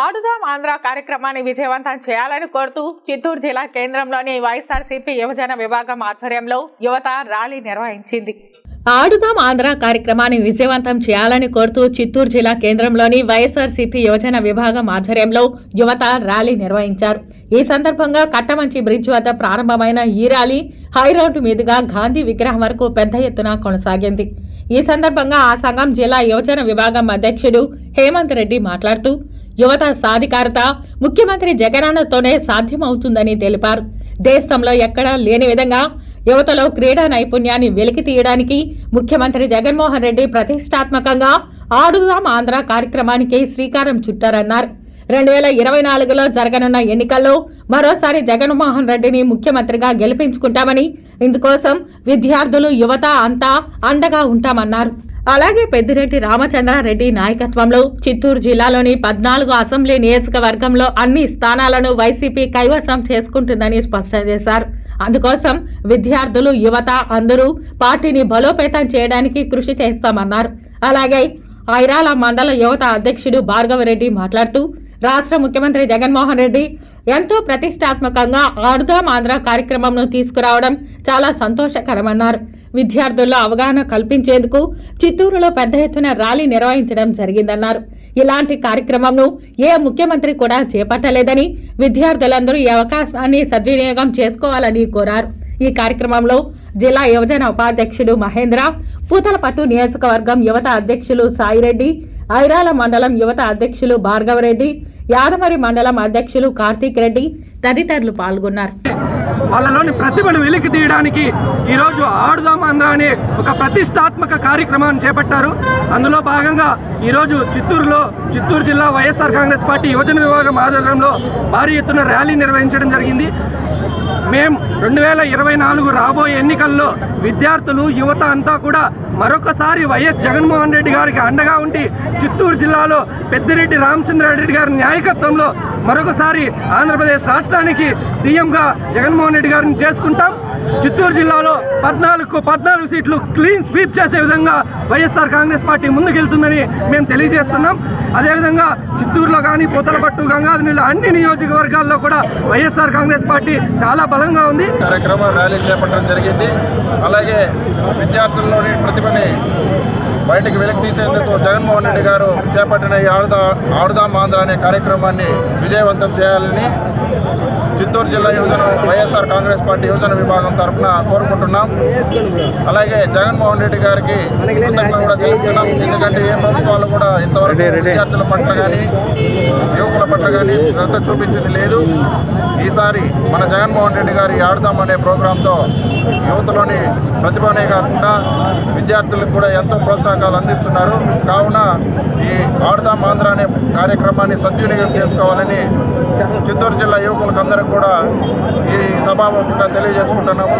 ఆడుదాం ఆంధ్ర కార్యక్రమాన్ని విజయవంతం చేయాలని కోరుతూ చిత్తూరు జిల్లా కేంద్రంలోని వైఎస్ఆర్సీపీ యువజన విభాగం ఆధ్వర్యంలో యువత ర్యాలీ నిర్వహించింది. ఆడుదాం ఆంధ్ర కార్యక్రమాన్ని విజయవంతం చేయాలని కోరుతూ చిత్తూరు జిల్లా కేంద్రంలోని వైఎస్ఆర్సీపీ యువజన విభాగం ఆధ్వర్యంలో యువత ర్యాలీ నిర్వహించారు. ఈ సందర్భంగా కట్టమంచి బ్రిడ్జ్ వద్ద ప్రారంభమైన ఈ ర్యాలీ హైరోడ్డు మీదుగా గాంధీ విగ్రహం వరకు పెద్ద ఎత్తున కొనసాగింది. ఈ సందర్భంగా ఆ సంఘం జిల్లా యువజన విభాగం అధ్యక్షుడు హేమంత్ రెడ్డి మాట్లాడుతూ యువత సాధికారత ముఖ్యమంత్రి జగనన్నతోనే సాధ్యమవుతుందని తెలిపారు. దేశంలో ఎక్కడా లేని విధంగా యువతలో క్రీడా నైపుణ్యాన్ని వెలికి తీయడానికి ముఖ్యమంత్రి జగన్మోహన్ రెడ్డి ప్రతిష్టాత్మకంగా ఆడుదాం ఆంధ్ర కార్యక్రమానికి శ్రీకారం చుట్టారన్నారు. రెండు వేల ఇరవై నాలుగులో జరగనున్న ఎన్నికల్లో మరోసారి జగన్మోహన్ రెడ్డిని ముఖ్యమంత్రిగా గెలిపించుకుంటామని ఇందుకోసం విద్యార్థులు యువత అంతా అండగా ఉంటామన్నారు. అలాగే పెద్దిరెడ్డి రామచంద్రారెడ్డి నాయకత్వంలో చిత్తూరు జిల్లాలోని పద్నాలుగు అసెంబ్లీ నియోజకవర్గంలో అన్ని స్థానాలను వైసీపీ కైవసం చేసుకుంటుందని స్పష్టం చేశారు. అందుకోసం విద్యార్థులు యువత అందరూ పార్టీని బలోపేతం చేయడానికి కృషి చేస్తామన్నారు. అలాగే ఐరాల మండల యువత అధ్యక్షుడు భార్గవరెడ్డి మాట్లాడుతూ రాష్ట్ర ముఖ్యమంత్రి జగన్మోహన్ రెడ్డి ఎంతో ప్రతిష్టాత్మకంగా ఆడుదాం ఆంధ్ర కార్యక్రమంను తీసుకురావడం చాలా సంతోషకరమన్నారు. విద్యార్థుల్లో అవగాహన కల్పించేందుకు చిత్తూరులో పెద్ద ఎత్తున ర్యాలీ నిర్వహించడం జరిగిందన్నారు. ఇలాంటి కార్యక్రమంను ఏ ముఖ్యమంత్రి కూడా చేపట్టలేదని విద్యార్థులందరూ ఈ అవకాశాన్ని సద్వినియోగం చేసుకోవాలని కోరారు. ఈ కార్యక్రమంలో జిల్లా యువజన ఉపాధ్యక్షుడు మహేంద్ర పూతలపట్టు నియోజకవర్గం యువత అధ్యక్షులు సాయిరెడ్డి ఐరాల మండలం యువత అధ్యక్షులు భార్గవరెడ్డి యాదమరి మండలం అధ్యక్షులు కార్తీక్ రెడ్డి తదితరులు పాల్గొన్నారు. వాళ్ళలోని ప్రతిభను వెలికి తీయడానికి ఈరోజు ఆడుదాం ఆంధ్ర అనే ఒక ప్రతిష్టాత్మక కార్యక్రమాన్ని చేపట్టారు. అందులో భాగంగా ఈరోజు చిత్తూరులో చిత్తూరు జిల్లా వైఎస్ఆర్ కాంగ్రెస్ పార్టీ యువజన విభాగం ఆధ్వర్యంలో భారీ ఎత్తున ర్యాలీ నిర్వహించడం జరిగింది. మేము రెండు వేల ఇరవై నాలుగు రాబోయే ఎన్నికల్లో విద్యార్థులు యువత అంతా కూడా మరొకసారి వైఎస్ జగన్మోహన్ రెడ్డి గారికి అండగా ఉండి చిత్తూరు జిల్లాలో పెద్దిరెడ్డి రామచంద్రారెడ్డి గారి నాయకత్వంలో మరొకసారి ఆంధ్రప్రదేశ్ రాష్ట్రానికి సీఎంగా జగన్మోహన్ రెడ్డి గారిని చేసుకుంటాం. చిత్తూరు జిల్లాలో పద్నాలుగు పద్నాలుగు సీట్లు క్లీన్ స్వీప్ చేసే విధంగా వైఎస్ఆర్ కాంగ్రెస్ పార్టీ ముందుకెళ్తుందని మేము తెలియజేస్తున్నాం. అదేవిధంగా చిత్తూరులో కానీ పూతలపట్టు గంగాధర అన్ని నియోజకవర్గాల్లో కూడా వైఎస్ఆర్ కాంగ్రెస్ పార్టీ చాలా బలంగా ఉంది. కార్యక్రమం ర్యాలీ చేపట్టడం జరిగింది. అలాగే విద్యార్థుల్లోని ప్రతిభని బయటకు వెలికి తీసేందుకు జగన్మోహన్ రెడ్డి గారు చేపట్టిన ఈ ఆడుదా ఆడుదాం ఆంధ్ర అనే కార్యక్రమాన్ని విజయవంతం చేయాలని చిత్తూరు జిల్లా యువజన వైఎస్ఆర్ కాంగ్రెస్ పార్టీ యువజన విభాగం తరఫున కోరుకుంటున్నాం. అలాగే జగన్మోహన్ రెడ్డి గారికి కూడా తెలుపుతున్నాం. ఎందుకంటే ఏ ప్రభుత్వాలు కూడా ఇంతవరకు విద్యార్థుల పట్ల కానీ యువకుల పట్ల కానీ శ్రద్ధ చూపించింది లేదు. మన జగన్మోహన్ రెడ్డి గారి ఆడుదాం అనే ప్రోగ్రాంతో యువతలోని ప్రతిభనే కాకుండా విద్యార్థులకు కూడా ఎంతో ప్రోత్సాహకాలు అందిస్తున్నారు. కావున ఈ ఆడుదాం ఆంధ్ర అనే కార్యక్రమాన్ని సద్వినియోగం చేసుకోవాలని చిత్తూరు జిల్లా యువకులకు అందరూ కూడా ఈ సభాముఖంగా తెలియజేసుకుంటున్నాము.